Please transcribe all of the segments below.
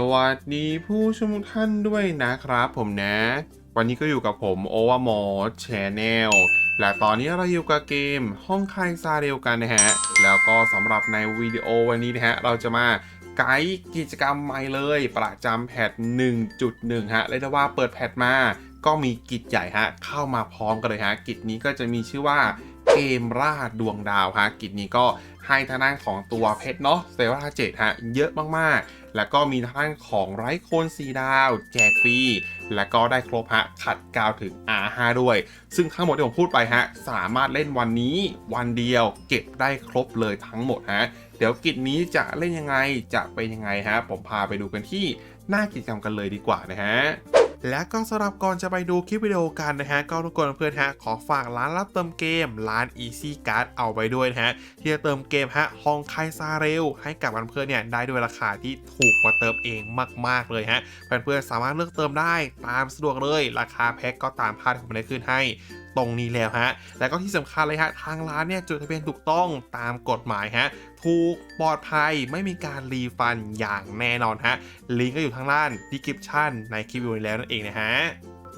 สวัสดีผู้ชมทุกท่านด้วยนะครับผมนะ วันนี้ก็อยู่กับผมโอวามอแชนแนลและตอนนี้เราอยู่กับเกมห้องไคซาเรลกันนะฮะ แล้วก็สำหรับในวิดีโอวันนี้นะฮะ เราจะมาไกด์กิจกรรมใหม่เลย ประจำแพท 1.1 ฮะเรียกได้ว่าเปิดแพทมาก็มีกิจใหญ่ฮะ เข้ามาพร้อมกันเลยฮะ กิจนี้ก็จะมีชื่อว่าเกมล่าดวงดาวฮะ กิจนี้ก็ให้ทางด้านของตัวเพชรเนาะเซเวอร์เจ็ดฮะ เยอะมากๆ แล้วก็มีท่านของไร้โคนสีดาว แจกฟรี แล้วก็ได้ครบฮะ ขัดกาวถึง R5 ด้วย ซึ่งทั้งหมดที่ผมพูดไปฮะ สามารถเล่นวันนี้วันเดียว เก็บได้ครบเลยทั้งหมดฮะ เดี๋ยวกิจนี้จะเล่นยังไง จะเป็นยังไงฮะ ผมพาไปดูกันที่หน้ากิจกรรมกันเลยดีกว่านะฮะ และก็สำหรับก่อนจะไปดูคลิปวิดีโอกันนะฮะก็ทุกคนเพื่อนฮะขอฝากร้านรับเติมเกมร้าน Easy Card เอาไว้ด้วยนะฮะที่จะเติมเกมฮะฮองไคซาเรลให้กับเพื่อนเนี่ยได้ด้วยราคาที่ถูกกว่าเติมเองมาก ๆเลยฮะเพื่อนๆสามารถเลือกเติมได้ตามสะดวกเลย ราคาแพ็กก็ตามภาพที่ผมได้ขึ้นให้ ตรงนี้แล้วฮะ แล้วก็ที่สำคัญเลยฮะ ทางร้านเนี่ยจดทะเบียนถูกต้องตามกฎหมายฮะ ถูกปลอดภัยไม่มีการรีฟันอย่างแน่นอนฮะ ลิงก์ก็อยู่ทางล่างดีคริปชั่นในคลิปวิดีโอแล้วนั่นเองนะฮะ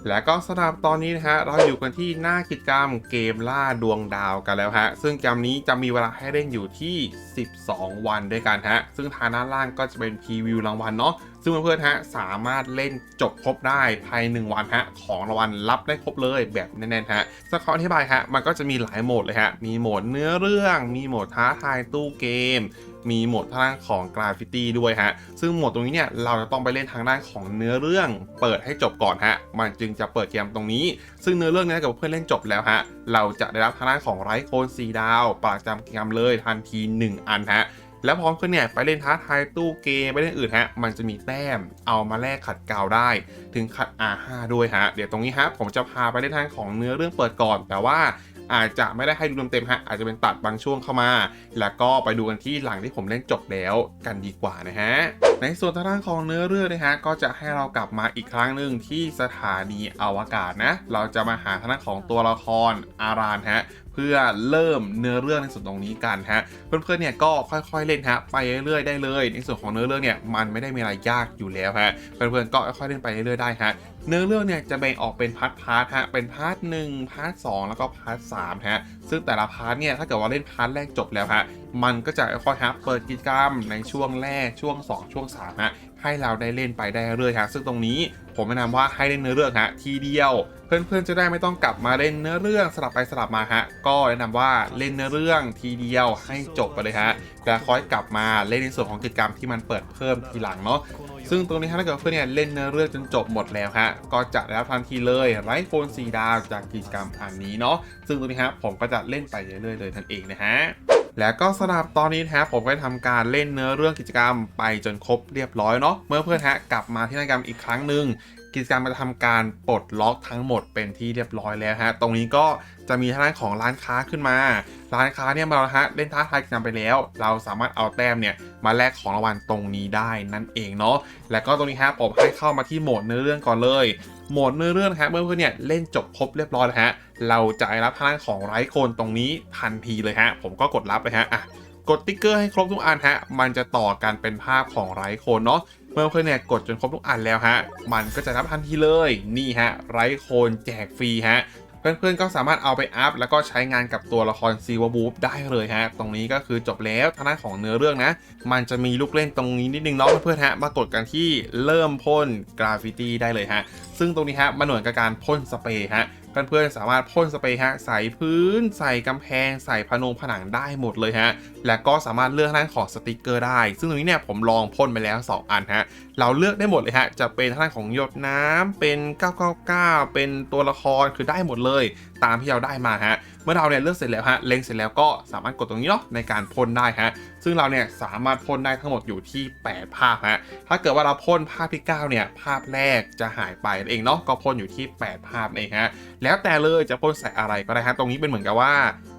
และก็สำหรับตอนนี้นะฮะเราอยู่กันที่หน้ากิจกรรมเกมล่าดวงดาวกันแล้วฮะซึ่งเกมนี้จะมีเวลาให้เล่นอยู่ที่ 12 วันด้วยกันฮะซึ่งทางด้านล่างก็จะเป็นพรีวิวรางวัลเนาะซึ่งเพื่อนๆฮะสามารถเล่นจบครบได้ภายใน 1 วันฮะของรางวัลรับได้ครบเลยแบบแน่นๆฮะสักขออธิบายฮะมันก็จะมีหลายโหมดเลยฮะมีโหมดเนื้อเรื่องมีโหมดท้าทายตู้เกมมีโหมดทางด้านของกราฟิตี้ด้วยฮะ ซึ่งโหมดตรงนี้เนี่ยเราจะต้องไปเล่นทางด้านของเนื้อเรื่อง เปิดให้จบก่อนฮะ มันจึงจะเปิดเกมตรงนี้ ซึ่งเนื้อเรื่องเนี้กับเพื่อนเล่นจบแล้วฮะ เราจะได้รับทางด้านของไร้โคนสีดาว ประจำกิจกรรมเลยทันที 1 อันฮะ แล้วพร้อมกันเนี่ยไปเล่นท้าทายตู้เกมไปเล่นอื่นฮะ มันจะมีแต้มเอามาแลกขัดเกาได้ ถึงขัด R5 ด้วยฮะ เดี๋ยวตรงนี้ฮะผมจะพาไปเล่นทางของเนื้อเรื่องเปิดก่อน แต่ว่า อาจจะไม่ได้ให้ดูเต็มๆฮะอาจจะเป็นตัดบางช่วงเข้ามา แล้วก็ไปดูกันที่หลังที่ผมเล่นจบแล้วกันดีกว่านะฮะในส่วนทางด้านของเนื้อเรื่องนะฮะก็จะให้เรากลับมาอีกครั้งหนึ่งที่สถานีอวกาศนะเราจะมาหาทางด้านของตัวละครอารานฮะเพื่อเริ่มเนื้อเรื่องในส่วนตรงนี้กันฮะเพื่อนๆเนี่ยก็ค่อยๆเล่นฮะไปเรื่อยๆได้เลย ในส่วนของเนื้อเรื่องเนี่ยมันไม่ได้มีอะไรยากอยู่แล้วฮะเพื่อนๆก็ค่อยๆเล่นไปเรื่อยๆได้ฮะ เนื้อเรื่องเนี่ยจะแบ่งออกเป็นพาร์ทพาร์ทฮะเป็นพาร์ทหนึ่งพาร์ทสองแล้วก็พาร์ทสามฮะซึ่งแต่ละพาร์ทเนี่ยถ้าเกิดว่าเล่นพาร์ทแรกจบแล้วฮะมันก็จะค่อยๆฮะเปิดกิจกรรมในช่วงแรกช่วง 2 ช่วง3ฮะ ให้เราได้เล่นไปได้เรื่อยฮะซึ่งตรงนี้ผมแนะนำว่าให้เล่นเนื้อเรื่องฮะทีเดียว เพื่อนๆจะได้ไม่ต้องกลับมาเล่นเนื้อเรื่องสลับไปสลับมาฮะก็แนะนำว่าเล่นเนื้อเรื่องทีเดียวให้จบไปเลยฮะแล้วค่อยกลับมาเล่นในส่วนของกิจกรรมที่มันเปิดเพิ่มทีหลังเนาะซึ่งตรงนี้ฮะถ้าเกิดเพื่อนเนี่ยเล่นเนื้อเรื่องจนจบหมดแล้วฮะก็จะได้รับทันทีเลยไร้โฟนสีดาวจากกิจกรรมอันนี้เนาะซึ่งตรงนี้ฮะผมก็จะเล่นไปเรื่อยๆเลยทันเองนะฮะ แล้วก็สำหรับตอนนี้นะฮะผมก็ได้ทำการเล่นเนื้อเรื่องกิจกรรมไปจนครบเรียบร้อยเนาะเมื่อเพื่อนฮะกลับมาที่น้ากรรมอีกครั้งหนึ่งกิจกรรมจะทำการปลดล็อกทั้งหมดเป็นที่เรียบร้อยแล้วฮะ ตรงนี้ก็จะมีทางด้านของร้านค้าขึ้นมา ร้านค้าเนี่ยมาฮะเล่นท้าทายกิจกรรมไปแล้ว เราสามารถเอาแต้มเนี่ยมาแลกของรางวัลตรงนี้ได้นั่นเองเนาะ แล้วก็ตรงนี้ฮะผมให้เข้ามาที่โหมดเนื้อเรื่องก่อนเลย โหมดเนื้อเรื่องฮะเมื่อเพื่อนเนี่ยเล่นจบครบเรียบร้อยแล้วฮะเราจะรับทางด้านของไร้โคนตรงนี้ทันทีเลยฮะผมก็กดรับเลยฮะอะกดติ๊กเกอร์ให้ครบทุกอันฮะ มันจะต่อกันเป็นภาพของไร้โคนเนาะ เมื่อเพื่อนเนี่ยกดจนครบทุกอันแล้วฮะ มันก็จะรับทันทีเลย นี่ฮะ ไร้โคนแจกฟรีฮะ เพื่อนๆก็สามารถเอาไปอัพแล้วก็ใช้งานกับตัวละครซีวบูฟได้เลยฮะ ตรงนี้ก็คือจบแล้วทางด้านของเนื้อเรื่องนะ มันจะมีลูกเล่นตรงนี้นิดนึงเนาะเพื่อนๆฮะ มากดกันที่เริ่มพ่นกราฟิตี้ได้เลยฮะ ซึ่งตรงนี้ฮะมันเหมือนกับการพ่นสเปรย์ฮะเพื่อนๆสามารถพ่นสเปรย์ฮะใส่พื้น ใส่กำแพง ใส่ผนงผนังได้หมดเลยฮะและก็สามารถเลือกทางด้านของสติกเกอร์ได้ ซึ่งตรงนี้เนี่ยผมลองพ่นไปแล้ว 2 อันฮะเราเลือกได้หมดเลยฮะจะเป็นทางด้านของหยดน้ำเป็น 999 เป็นตัวละครคือได้หมดเลย ตามที่เราได้มาฮะ มื่อเราเนี่ยเลือกเสร็จแล้วฮะเล็งเสร็จแล้วก็สามารถกดตรงนี้เนาะในการพ่นได้ฮะซึ่งเราเนี่ยสามารถพ่นได้ทั้งหมดอยู่ที่ 8 ภาพฮะถ้าเกิดว่าเราพ่นภาพที่ 9 เนี่ยภาพแรกจะหายไปเองเนาะก็พ่นอยู่ที่ 8 ภาพเองฮะแล้วแต่เลยจะพ่นใส่อะไรก็ได้ฮะตรงนี้เป็นเหมือนกับว่า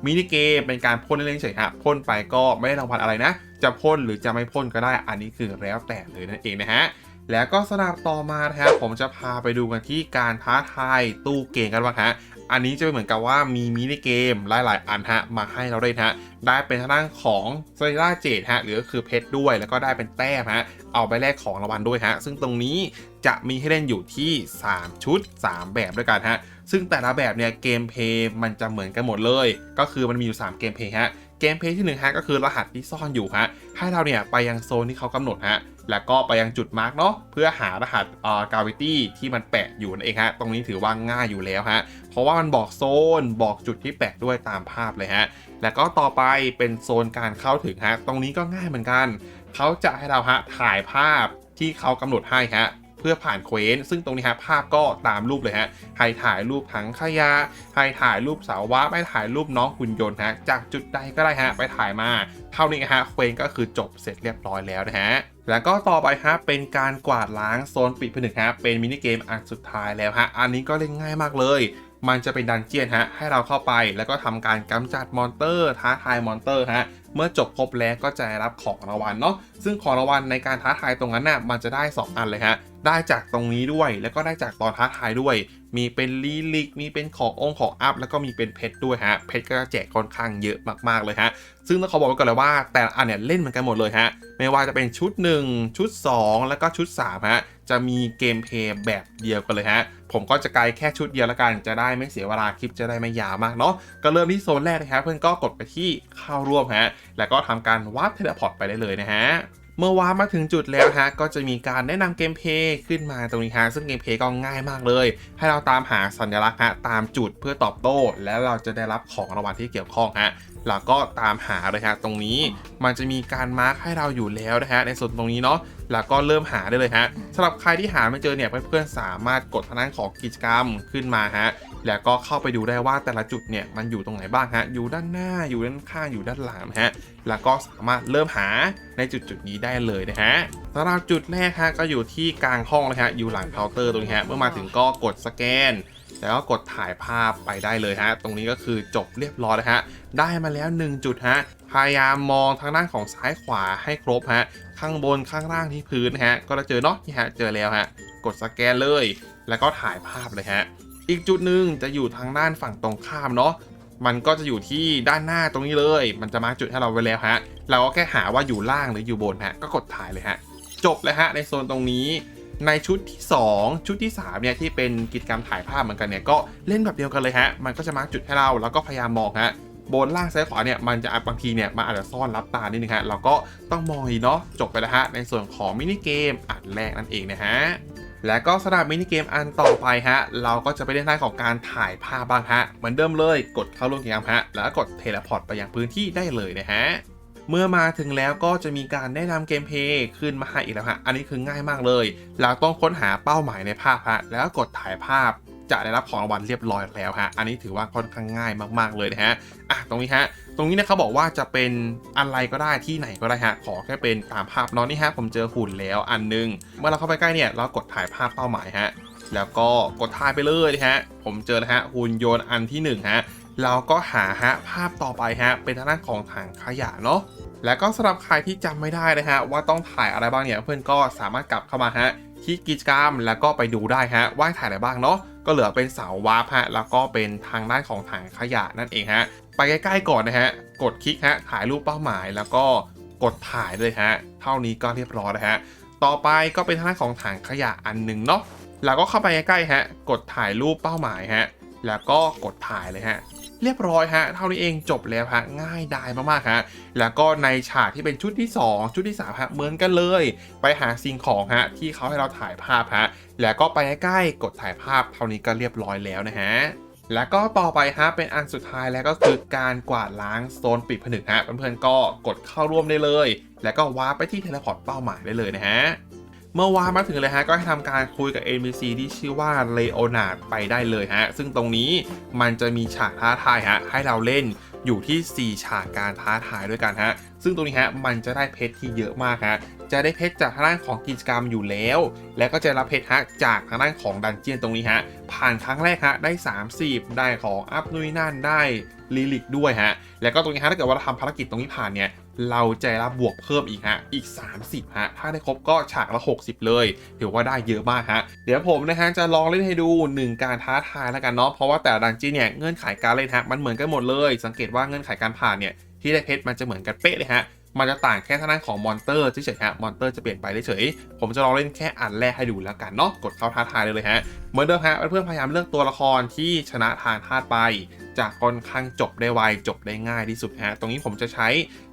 มินิเกมเป็นการพ่นเล่นเฉยฮะพ่นไปก็ไม่ได้รางวัลอะไรนะ จะพ่นหรือจะไม่พ่นก็ได้อันนี้คือแล้วแต่เลยนั่นเองนะฮะแล้วก็สำหรับต่อมานะครับผมจะพาไปดูกันที่การท้าทายตู้เกมกันบ้างฮะ อันนี้จะเป็นเหมือนกับว่ามีมินิเกมหลาย ๆ อันฮะมาให้เราได้ฮะได้เป็นทางด้านของสเตล่าเจดฮะหรือก็คือเพชรด้วย แล้วก็ได้เป็นแต้มฮะเอาไปแลกของรางวัลด้วยฮะซึ่งตรงนี้จะมีให้เล่นอยู่ที่ 3 ชุด 3 แบบด้วยกันฮะซึ่งแต่ละแบบเนี่ยเกมเพย์มันจะเหมือนกันหมดเลย ก็คือมันมีอยู่ 3 เกมเพย์ฮะ เกมเพย์ที่1ฮะก็คือรหัสที่ซ่อนอยู่ฮะให้เราเนี่ยไปยังโซนที่เขากำหนดฮะแล้วก็ไปยังจุดมาร์กเนาะเพื่อหารหัสเอ่อกาวิตี้ที่มันแปะอยู่นั่นเองฮะตรงนี้ถือว่าง่ายอยู่แล้วฮะเพราะว่ามันบอกโซนบอกจุดที่แปะด้วยตามภาพเลยฮะแล้วก็ต่อไปเป็นโซนการเข้าถึงฮะตรงนี้ก็ง่ายเหมือนกัน เขาจะให้เราฮะถ่ายภาพที่เขากำหนดให้ฮะ เพื่อผ่านเควสซึ่งตรงนี้ฮะภาพก็ตามรูปเลยฮะให้ถ่ายรูปถังขยะให้ถ่ายรูปเสาวะไปถ่ายรูปน้องหุ่นยนต์ฮะจากจุดใดก็ได้ฮะไปถ่ายมาเท่านี้ฮะเควสก็คือจบเสร็จเรียบร้อยแล้วนะฮะแล้วก็ต่อไปฮะเป็นการกวาดล้างโซนปิดผนึกฮะเป็นมินิเกมอันสุดท้ายแล้วฮะอันนี้ก็เล่นง่ายมากเลยมันจะเป็นดันเจียนฮะให้เราเข้าไปแล้วก็ทำการกำจัดมอนเตอร์ท้าทายมอนเตอร์ฮะเมื่อจบครบแล้วก็จะได้รับของรางวัลเนาะซึ่งของรางวัลในการท้าทายตรงนั้นน่ะมันจะได้ 2 อันเลยฮะ ได้จากตรงนี้ด้วย แล้วก็ได้จากตอนท้าทายด้วย มีเป็นลีลิก มีเป็นขององค์ของอัพ แล้วก็มีเป็นเพชรด้วยฮะ เพชรก็แจกค่อนข้างเยอะมากๆเลยฮะ ซึ่งต้องขอบอกไว้ก่อนเลยว่า แต่ละอันเนี่ยเล่นเหมือนกันหมดเลยฮะ ไม่ว่าจะเป็นชุด 1 ชุด 2 แล้วก็ชุด3ฮะ จะมีเกมเพลย์แบบเดียวกันเลยฮะ ผมก็จะไกลแค่ชุดเดียวละกัน จะได้ไม่เสียเวลาคลิปจะได้ไม่ยาวมากเนาะ ก็เริ่มที่โซนแรกนะครับเพื่อนก็กดไปที่เข้าร่วมฮะ แล้วก็ทำการวาร์ปเทเลพอร์ตไปได้เลยนะฮะ เมื่อวามาถึงจุดแล้วฮะก็จะมีการแนะนำเกมเพย์ขึ้นมาตรงนี้ฮะซึ่งเกมเพย์ก็ง่ายมากเลย ให้เราตามหาสัญลักษณ์ฮะตามจุดเพื่อตอบโต้ แล้วเราจะได้รับของรางวัลที่เกี่ยวข้องฮะเราก็ตามหาเลยฮะตรงนี้มันจะมีการมาร์คให้เราอยู่แล้วนะฮะในส่วนตรงนี้เนาะ แล้วก็เริ่มหาได้เลยฮะสำหรับใครที่หาไม่เจอเนี่ยเพื่อนๆสามารถกดทางด้านของกิจกรรมขึ้นมาฮะแล้วก็เข้าไปดูได้ว่าแต่ละจุดเนี่ยมันอยู่ตรงไหนบ้างฮะอยู่ด้านหน้าอยู่ด้านข้างอยู่ด้านหลังฮะแล้วก็สามารถเริ่มหาในจุดจุดๆนี้ได้เลยนะฮะสำหรับจุดแรกฮะก็อยู่ที่กลางห้องเลยฮะอยู่หลังเคาน์เตอร์ตรงนี้ฮะเมื่อมาถึงก็กดสแกนแล้วก็กดถ่ายภาพไปได้เลยฮะ ตรงนี้ก็คือจบเรียบร้อยแล้วฮะ ได้มาแล้ว 1 จุดฮะ พยายามมองทางด้านของซ้ายขวาให้ครบฮะ ข้างบนข้างล่างที่พื้นฮะ ก็จะเจอเนาะนี่ฮะเจอแล้วฮะ กดสแกนเลย แล้วก็ถ่ายภาพเลยฮะ อีกจุดหนึ่งจะอยู่ทางด้านฝั่งตรงข้ามเนาะมันก็จะอยู่ที่ด้านหน้าตรงนี้เลย มันจะมาร์กจุดให้เราไว้แล้วฮะ เราก็แค่หาว่าอยู่ล่างหรืออยู่บนฮะ ก็กดถ่ายเลยฮะ จบเลยฮะในโซนตรงนี้ ในชุดที่ 2 ชุดที่3เนี่ยที่เป็นกิจกรรมถ่ายภาพเหมือนกันเนี่ยก็เล่นแบบเดียวกันเลยฮะ มันก็จะมาร์กจุดให้เราแล้วก็พยายามมองฮะ บนล่างซ้ายขวาเนี่ยมันจะบางทีเนี่ยมันอาจจะซ่อนรับตานิดนึงฮะเราก็ต้องมองอีกเนาะจบไปแล้วฮะในส่วนของมินิเกมอันแรกนั่นเองนะฮะและก็สำหรับมินิเกมอันต่อไปฮะ เราก็จะไปเล่นด้าของการถ่ายภาพบ้างฮะ เหมือนเดิมเลยกดเข้าร่วมกิจกรรมฮะ แล้วกดเทเลพอร์ตไปยังพื้นที่ได้เลยนะฮะ เมื่อมาถึงแล้วก็จะมีการแนะนำเกมเพลย์ขึ้นมาให้อีกแล้วฮะ อันนี้คือง่ายมากเลย เราต้องค้นหาเป้าหมายในภาพฮะ แล้วกดถ่ายภาพ จะได้รับของรางวัลเรียบร้อยแล้วฮะ อันนี้ถือว่าค่อนข้างง่ายมากๆเลยนะฮะ อะ ตรงนี้ฮะ ตรงนี้เนี่ยเขาบอกว่าจะเป็นอะไรก็ได้ที่ไหนก็ได้ฮะ ขอแค่เป็นตามภาพเนอนนี่ฮะ ผมเจอหุ่นแล้วอันหนึง เมื่อเราเข้าไปใกล้เนี่ยเรากดถ่ายภาพเป้าหมายฮะ แล้วก็กดถ่ายไปเลยนะฮะ ผมเจอนะฮะหุ่นยนต์อันที่หนึ่งฮะเราก็หาฮะภาพต่อไปฮะเป็นทางด้านของถังขยะเนาะแล้วก็สำหรับใครที่จำไม่ได้นะฮะว่าต้องถ่ายอะไรบ้างเนี่ยเพื่อนก็สามารถกลับเข้ามาฮะที่กิจกรรมแล้วก็ไปดูได้ฮะว่าถ่ายอะไรบ้างเนาะ ก็เหลือเป็นเสาวาร์ปฮะแล้วก็เป็นทางด้านของถังขยะนั่นเองฮะไปใกล้ๆก่อนนะฮะกดคลิกฮะถ่ายรูปเป้าหมายแล้วก็กดถ่ายเลยฮะเท่านี้ก็เรียบร้อยนะฮะต่อไปก็เป็นทางด้านของถังขยะอันหนึ่งเนาะแล้วก็เข้าไปใกล้ๆฮะกดถ่ายรูปเป้าหมายฮะแล้วก็กดถ่ายเลยฮะ เรียบร้อยฮะเท่านี้เองจบแล้วฮะง่ายดายมากๆฮะแล้วก็ในฉากที่เป็นชุดที่ 2 ชุดที่3ฮะเหมือนกันเลย ไปหาสิ่งของฮะที่เขาให้เราถ่ายภาพฮะแล้วก็ไปใกล้ๆกดถ่ายภาพเท่านี้ก็เรียบร้อยแล้วนะฮะแล้วก็ต่อไปฮะเป็นอันสุดท้ายแล้วก็คือการกวาดล้างโซนปิดผนึกฮะเพื่อนๆก็กดเข้าร่วมได้เลย แล้วก็วาร์ปไปที่เทเลพอร์ตเป้าหมายได้เลยนะฮะ เมื่อวานมาถึงเลยฮะก็ให้ทำการคุยกับ NPC ที่ชื่อว่าเลโอนาร์ดไปได้เลยฮะ ซึ่งตรงนี้มันจะมีฉากท้าทายฮะให้เราเล่นอยู่ที่ 4 ฉากการท้าทายด้วยกันฮะ ซึ่งตรงนี้ฮะมันจะได้เพชรที่เยอะมากฮะ จะได้เพชรจากทางด้านของกิจกรรมอยู่แล้ว แล้วก็จะรับเพชรฮะจากทางด้านของดันเจียนตรงนี้ฮะ ผ่านครั้งแรกฮะได้ 30 ได้ของอัพนุยนั่นได้ลิลิกด้วยฮะ แล้วก็ตรงนี้ฮะถ้าเกิดว่าเราทำภารกิจตรงนี้ผ่านเนี่ย เราจะรับบวกเพิ่มอีกฮะ อีก 30ฮะ ถ้าได้ครบก็ฉากละ 60 เลย ถือว่าได้เยอะมากฮะ เดี๋ยวผมนะฮะจะลองเล่นให้ดู 1 การท้าทายแล้วกันเนาะ เพราะว่าแต่ดันจี้เนี่ยเงื่อนไขการเล่นฮะมันเหมือนกันหมดเลย สังเกตว่าเงื่อนไขการผ่านเนี่ยที่ได้เพชรมันจะเหมือนกันเป๊ะเลยฮะ มันจะต่างแค่ทางด้านของมอนเตอร์เฉยๆฮะ มอนเตอร์จะเปลี่ยนไปเฉยๆผมจะลองเล่นแค่อันแรกให้ดูแล้วกันเนาะ กดเข้าท้าทายเลยเลยฮะ เหมือนเดิมฮะ เพื่อนพยายามเลือกตัวละครที่ชนะทางธาตุไปจะค่อนข้างจบได้ไวจบได้ง่ายที่สุดฮะ ตรงนี้ผมจะใช้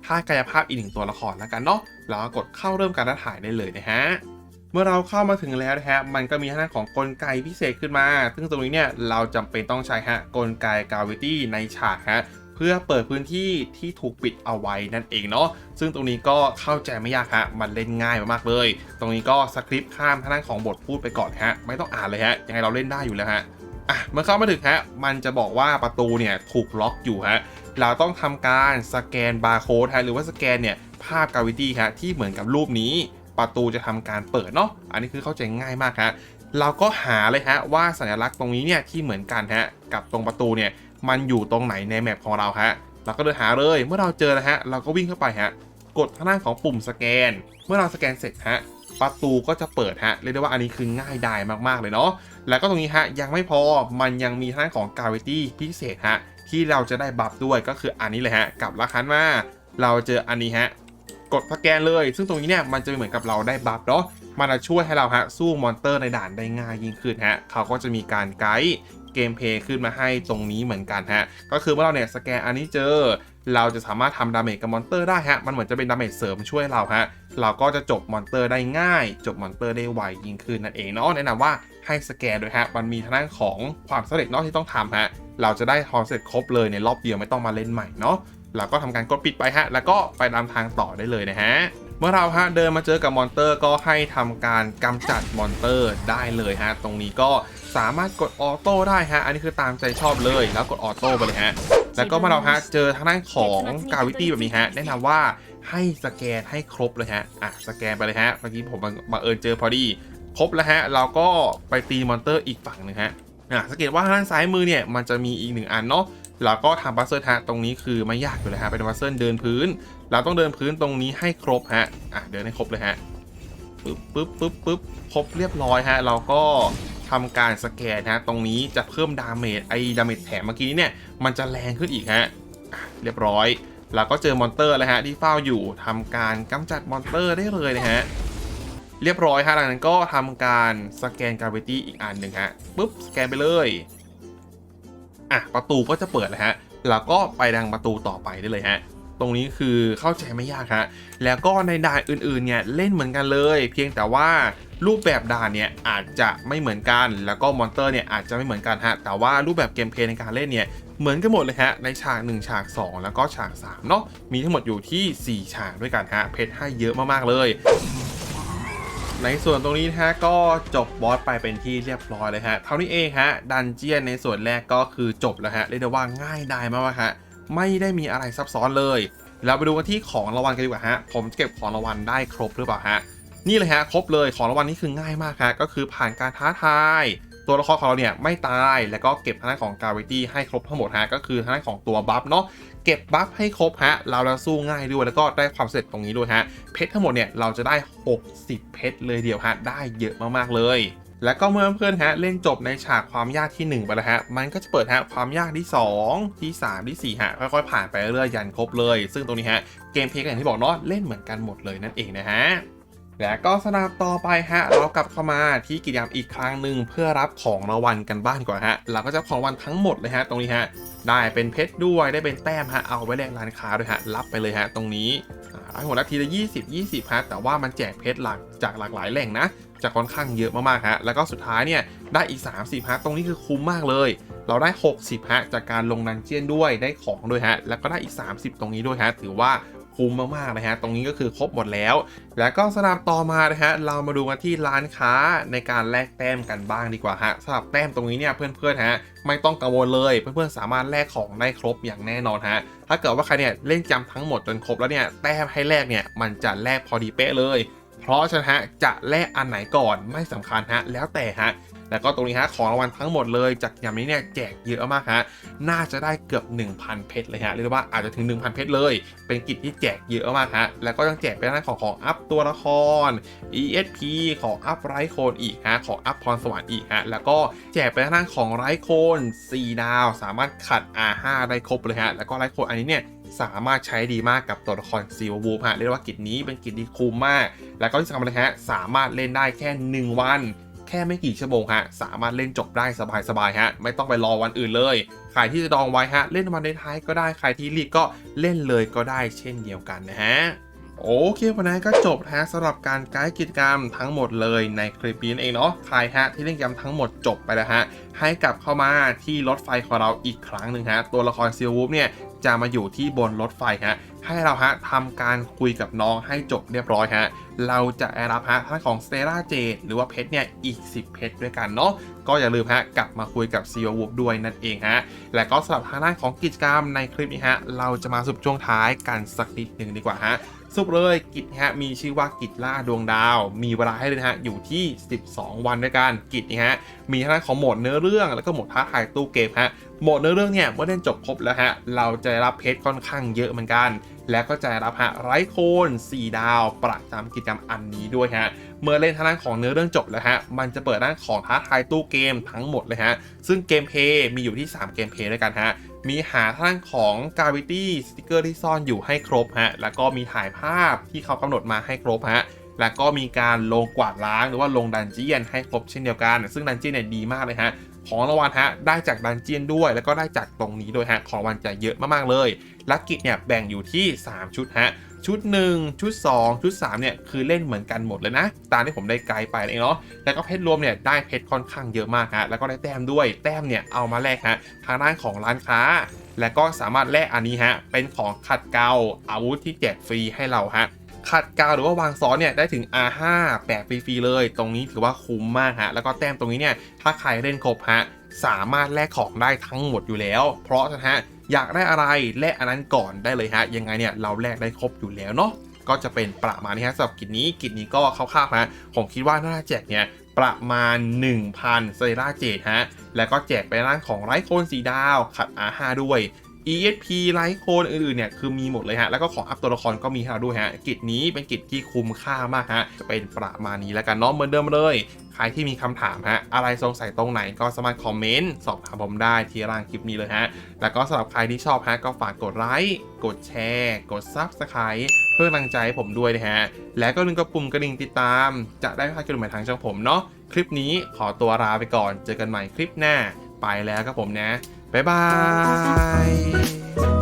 ท่ากายภาพอีกหนึ่งตัวละครแล้วกันเนาะ แล้วกดเข้าเริ่มการท้าทายได้เลยนะฮะเมื่อเราเข้ามาถึงแล้วนะฮะ มันก็มีทางด้านของกลไกพิเศษขึ้นมา ซึ่งตรงนี้เนี่ยเราจำเป็นต้องใช้ฮะกลไกกาวิตี้ในฉากฮะ เพื่อเปิดพื้นที่ที่ถูกปิดเอาไว้นั่นเองเนาะซึ่งตรงนี้ก็เข้าใจไม่ยากฮะมันเล่นง่ายมากๆเลย ตรงนี้ก็สคริปต์ข้ามทางด้านของบทพูดไปก่อนฮะไม่ต้องอ่านเลยฮะยังไงเราเล่นได้อยู่แล้วฮะอะเมื่อเข้ามาถึงฮะมันจะบอกว่าประตูเนี่ยถูกล็อกอยู่ฮะเราต้องทำการสแกนบาร์โค้ดฮะหรือว่าสแกนเนี่ยภาพกาวิตี้ฮะที่เหมือนกับรูปนี้ประตูจะทำการเปิดเนาะอันนี้คือเข้าใจง่ายมากฮะเราก็หาเลยฮะว่าสัญลักษณ์ตรงนี้เนี่ยที่เหมือนกันฮะกับตรงประตูเนี่ย มันอยู่ตรงไหนในแมปของเราฮะเราก็เดินหาเลยเมื่อเราเจอนะฮะเราก็วิ่งเข้าไปฮะกดทางด้านของปุ่มสแกน เมื่อเราสแกนเสร็จฮะประตูก็จะเปิดฮะเรียกได้ว่าอันนี้คือง่ายดายมากๆเลยเนาะแล้วก็ตรงนี้ฮะยังไม่พอมันยังมีทางด้านของ gravity พิเศษฮะที่เราจะได้บัฟด้วยก็คืออันนี้เลยฮะกับราคันมาเราเจออันนี้ฮะกดสแกนเลย ซึ่งตรงนี้เนี่ยมันจะเหมือนกับเราได้บัฟเนาะมันจะช่วยให้เราฮะสู้มอนเตอร์ในด่านได้ง่ายยิ่งขึ้นฮะเขาก็จะมีการไกด์ เกมเพย์ขึ้นมาให้ตรงนี้เหมือนกันฮะ ก็คือเมื่อเราเนี่ยสแกนอันนี้เจอ เราจะสามารถทำดาเมจกับมอนเตอร์ได้ฮะ มันเหมือนจะเป็นดาเมจเสริมช่วยเราฮะ เราก็จะจบมอนเตอร์ได้ง่าย จบมอนเตอร์ได้ไวยิ่งขึ้นนั่นเองเนาะ แนะนำว่าให้สแกนด้วยฮะ มันมีทางด้านของความสำเร็จเนาะที่ต้องทำฮะ เราจะได้ทอนเสร็จครบเลยในรอบเดียวไม่ต้องมาเล่นใหม่เนาะ เราก็ทำการกดปิดไปฮะ แล้วก็ไปตามทางต่อได้เลยนะฮะ เมื่อเราฮะเดินมาเจอกับมอนเตอร์ก็ให้ทำการกำจัดมอนเตอร์ได้เลยฮะ ตรงนี้ก็สามารถกดออโต้ได้ฮะ อันนี้คือตามใจชอบเลยแล้วกดออโต้ไปเลยฮะ แล้วก็เมื่อเราฮะเจอทางด้านของกาวิตี้แบบนี้ฮะ แนะนำว่าให้สแกนให้ครบเลยฮะ อะสแกนไปเลยฮะ เมื่อกี้ผมบังเอิญเจอพอดี ครบแล้วฮะ เราก็ไปตีมอนเตอร์อีกฝั่งหนึ่งฮะอะสังเกตว่าทางด้านซ้ายมือเนี่ยมันจะมีอีกหนึ่งอันเนาะ เราก็ทำบัสเซอร์ฮะตรงนี้คือไม่ยากอยู่เลยฮะเป็นบัสเซอร์เดินพื้น เราต้องเดินพื้นตรงนี้ให้ครบฮะอะเดินให้ครบเลยฮะปึ๊บปึ๊บปึ๊บปึ๊บครบเรียบร้อยฮะ เราก็ทำการสแกนฮะ ตรงนี้จะเพิ่มดาเมจไอ้ดาเมจแถมเมื่อกี้เนี่ย มันจะแรงขึ้นอีกฮะเรียบร้อย เราก็เจอมอนเตอร์แล้วฮะ ที่เฝ้าอยู่ทำการกำจัดมอนเตอร์ได้เลยนะฮะเรียบร้อยฮะหลังนั้นก็ทำการสแกนกราวิตี้อีกอันหนึ่งฮะปุ๊บสแกนไปเลย อะประตูก็จะเปิดแล้วฮะแล้วก็ไปดังประตูต่อไปได้เลยฮะตรงนี้คือเข้าใจไม่ยากฮะแล้วก็ในด่านอื่นๆเนี่ยเล่นเหมือนกันเลย เพียงแต่ว่ารูปแบบด่านเนี่ยอาจจะไม่เหมือนกัน แล้วก็มอนเตอร์เนี่ยอาจจะไม่เหมือนกันฮะแต่ว่ารูปแบบเกมเพลย์ในการเล่นเนี่ยเหมือนกันหมดเลยฮะในฉาก 1 ฉาก 2 แล้วก็ฉาก3เนาะมีทั้งหมดอยู่ที่ 4 ฉากด้วยกันฮะเพชรให้เยอะมากๆเลย ในส่วนตรงนี้ฮะก็จบบอสไปเป็นที่เรียบร้อยเลยฮะเท่านี้เองฮะดันเจียนในส่วนแรกก็คือจบแล้วฮะเรียกได้ว่าง่ายดายมากฮะไม่ได้มีอะไรซับซ้อนเลย เราไปดูกันที่ของรางวัลกันดีกว่าฮะผมเก็บของรางวัลได้ครบหรือเปล่าฮะนี่เลยฮะครบเลยของรางวัลนี่คือง่ายมากฮะก็คือผ่านการท้าทายตัวละครของเราเนี่ยไม่ตายแล้วก็เก็บทางด้านของกาวิตี้ให้ครบทั้งหมดฮะก็คือทางด้านของตัวบัฟเนาะ เก็บบัฟให้ครบฮะ เราจะสู้ง่ายด้วยแล้วก็ได้ความเสร็จตรงนี้ด้วยฮะ เพชรทั้งหมดเนี่ยเราจะได้ 60 เพชรเลยเดียวฮะ ได้เยอะมากๆเลยแล้วก็เมื่อเพื่อนฮะเล่นจบในฉากความยากที่ 1 ไปแล้วฮะ มันก็จะเปิดฮะความยากที่ 2 ที่ 3 ที่ 4 ฮะ ค่อยๆผ่านไปเรื่อยๆยันครบเลย ซึ่งตรงนี้ฮะ เกมเพลย์ก็อย่างที่บอกเนาะเล่นเหมือนกันหมดเลยนั่นเองนะฮะ และก็สนามต่อไปฮะ เรากลับเข้ามาที่กิจกรรมอีกครั้งหนึ่งเพื่อรับของรางวัลกันบ้างดีกว่าฮะ เราก็จะของรางวัลทั้งหมดเลยฮะ ตรงนี้ฮะ ได้เป็นเพชรด้วยได้เป็นแต้มฮะ เอาไว้แลกร้านค้าด้วยฮะ รับไปเลยฮะ ตรงนี้อ่ารับหมดละทีละ20 20ฮะ แต่ว่ามันแจกเพชรหลักจากหลากหลายแหล่งนะจะค่อนข้างเยอะมากๆฮะ แล้วก็สุดท้ายเนี่ยได้อีก 30ฮะ ตรงนี้คือคุ้มมากเลย เราได้ 60ฮะจากการลงดันเจียนด้วยได้ของด้วยฮะ แล้วก็ได้อีก 30 ตรงนี้ด้วยฮะ ถือว่า คุ้มมากๆนะฮะตรงนี้ก็คือครบหมดแล้ว แล้วก็สำหรับต่อมานะฮะเรามาดูกันที่ร้านค้าในการแลกแต้มกันบ้างดีกว่าฮะสำหรับแต้มตรงนี้เนี่ยเพื่อนๆฮะไม่ต้องกังวลเลยเพื่อนๆสามารถแลกของได้ครบอย่างแน่นอนฮะถ้าเกิดว่าใครเนี่ยเล่นจำทั้งหมดจนครบแล้วเนี่ยแต้มให้แลกเนี่ยมันจะแลกพอดีเป๊ะเลย เพราะฉะนั้นฮะจะแลกอันไหนก่อนไม่สำคัญฮะแล้วแต่ฮะ แล้วก็ตรงนี้ฮะของรางวัลทั้งหมดเลยจากยามนี้เนี่ยแจกเยอะมากฮะน่าจะได้เกือบ 1,000 เพชรเลยฮะเรียกว่าอาจจะถึง 1,000 เพชรเลย เป็นกิจที่แจกเยอะมากฮะแล้วก็ยังแจกเป็นด้านของของอัพตัวละคร ESP ของอัพไรโคนอีกฮะของอัพพรสวรรค์อีกฮะแล้วก็แจกไปทางด้านของไรโคน4ดาว สามารถขัด R5 ได้ครบเลยฮะแล้วก็ไรโคนอันนี้เนี่ยสามารถใช้ดีมากกับตัวละครซีวบูฮะเรียกว่ากิจนี้เป็นกิจที่คุ้มมาก แล้วก็ที่สำคัญเลยฮะสามารถเล่นได้แค่ 1 วัน แค่ไม่กี่ชั่วโมงฮะสามารถเล่นจบได้สบายๆฮะไม่ต้องไปรอวันอื่นเลยใครที่จะดองไว้ฮะเล่นวันท้ายก็ได้ใครที่รีบก็เล่นเลยก็ได้เช่นเดียวกันนะฮะโอเควันนี้ก็จบฮะสำหรับการไกด์กิจกรรมทั้งหมดเลยในคลิปนี้นเองเนาะใครฮะที่เล่นกิจกมทั้งหมดจบไปแล้วฮะให้กลับเข้ามาที่รถไฟของเราอีกครั้งหนึ่งฮะตัวละครซีลวูฟเนี่ยจะมาอยู่ที่บนรถไฟฮะให้เราฮะทำการคุยกับน้องให้จบเรียบร้อยฮะ เราจะได้รับฮะทั้งของสเตล่าเจดหรือว่าเพชรเนี่ยอีก 10 เพชรด้วยกันเนาะก็อย่าลืมฮะกลับมาคุยกับซีลวูฟด้วยนั่นเองฮะ และก็สำหรับทางด้านของกิจกรรมในคลิปนี้ฮะ เราจะมาสรุปช่วงท้ายกันสักนิดหนึ่งดีกว่าฮะสุปเลยกิจฮะมีชื่อว่ากิจล่าดวงดาว มีเวลาให้เลยฮะอยู่ที่ 12 วันด้วยกันกิจนี้ฮะมีทางด้านของโหมดเนื้อเรื่องแล้วก็โหมดท้าทายตู้เกมฮะโหมดเนื้อเรื่องเนี่ยเมื่อเล่นจบครบแล้วฮะเราจะได้รับเพชรค่อนข้างเยอะเหมือนกัน และก็จะรับฮะไร้โคน4 ดาว ประจำกิจกรรมอันนี้ด้วยฮะ เมื่อเล่นทางด้านของเนื้อเรื่องจบแล้วฮะ มันจะเปิดด้านของท้าทายตู้เกมทั้งหมดเลยฮะ ซึ่งเกมเพย์มีอยู่ที่ 3 เกมเพย์ด้วยกันฮะ มีหาทางของ Gravity สติกเกอร์ที่ซ่อนอยู่ให้ครบฮะ แล้วก็มีถ่ายภาพที่เขากำหนดมาให้ครบฮะแล้วก็มีการลงกวาดล้างหรือว่าลงดันเจียนให้ครบเช่นเดียวกัน ซึ่งดันเจียนเนี่ยดีมากเลยฮะ ของรางวัลฮะได้จากดันเจียนด้วย แล้วก็ได้จากตรงนี้ด้วยฮะของรางวัลจะเยอะมากๆเลยลักกิจเนี่ยแบ่งอยู่ที่ 3 ชุดฮะชุด 1 ชุด 2 ชุด 3 เนี่ย คือเล่นเหมือนกันหมดเลยนะ ตามที่ผมได้ไกด์ไปเองเนาะแล้วก็เพชรรวมเนี่ย ได้เพชรค่อนข้างเยอะมากฮะแล้วก็ได้แต้มด้วยแต้มเนี่ย เอามาแลกฮะทางด้านของร้านค้า และก็สามารถแลกอันนี้ฮะเป็นของขัดเกลาอาวุธที่แจกฟรีให้เราฮะ ขัดกลาหรือว่าวางซ้อนเนี่ยได้ถึง R5 แปะฟรีๆเลย ตรงนี้ถือว่าคุ้มมากฮะ แล้วก็แต้มตรงนี้เนี่ยถ้าใครเล่นครบฮะสามารถแลกของได้ทั้งหมดอยู่แล้ว เพราะฉะนั้นฮะอยากได้อะไรแลกอันนั้นก่อนได้เลยฮะ ยังไงเนี่ยเราแลกได้ครบอยู่แล้วเนาะก็จะเป็นประมาณนี้ฮะสำหรับกิจนี้กิจนี้ก็คร่าวๆฮะผมคิดว่าน่าแจกเนี่ยประมาณ 1,000เซราเจดฮะ แล้วก็แจกไปร่างของไลท์โคนสีดาว ขัด R5 ด้วย ESP ไลท์โคนอื่นๆเนี่ยคือมีหมดเลยฮะ แล้วก็ของอัพตัวละครก็มีให้เราด้วยฮะ กิจนี้เป็นกิจที่คุ้มค่ามากฮะ จะเป็นประมาณนี้แล้วกันเนาะเหมือนเดิมเลยใครที่มีคำถามฮะ อะไรสงสัยตรงไหนก็สามารถคอมเมนต์สอบถามผมได้ที่ล่างคลิปนี้เลยฮะ แล้วก็สำหรับใครที่ชอบฮะก็ฝากกดไลค์กดแชร์ กด Subscribe เพื่อกำลังใจให้ผมด้วยนะฮะ และก็ลืมกดปุ่มกระดิ่งติดตาม จะได้ไม่พลาดคลิปใหม่ทางช่องผมเนาะคลิปนี้ขอตัวลาไปก่อนเจอกันใหม่คลิปหน้าไปแล้วครับผมนะ บ๊ายบาย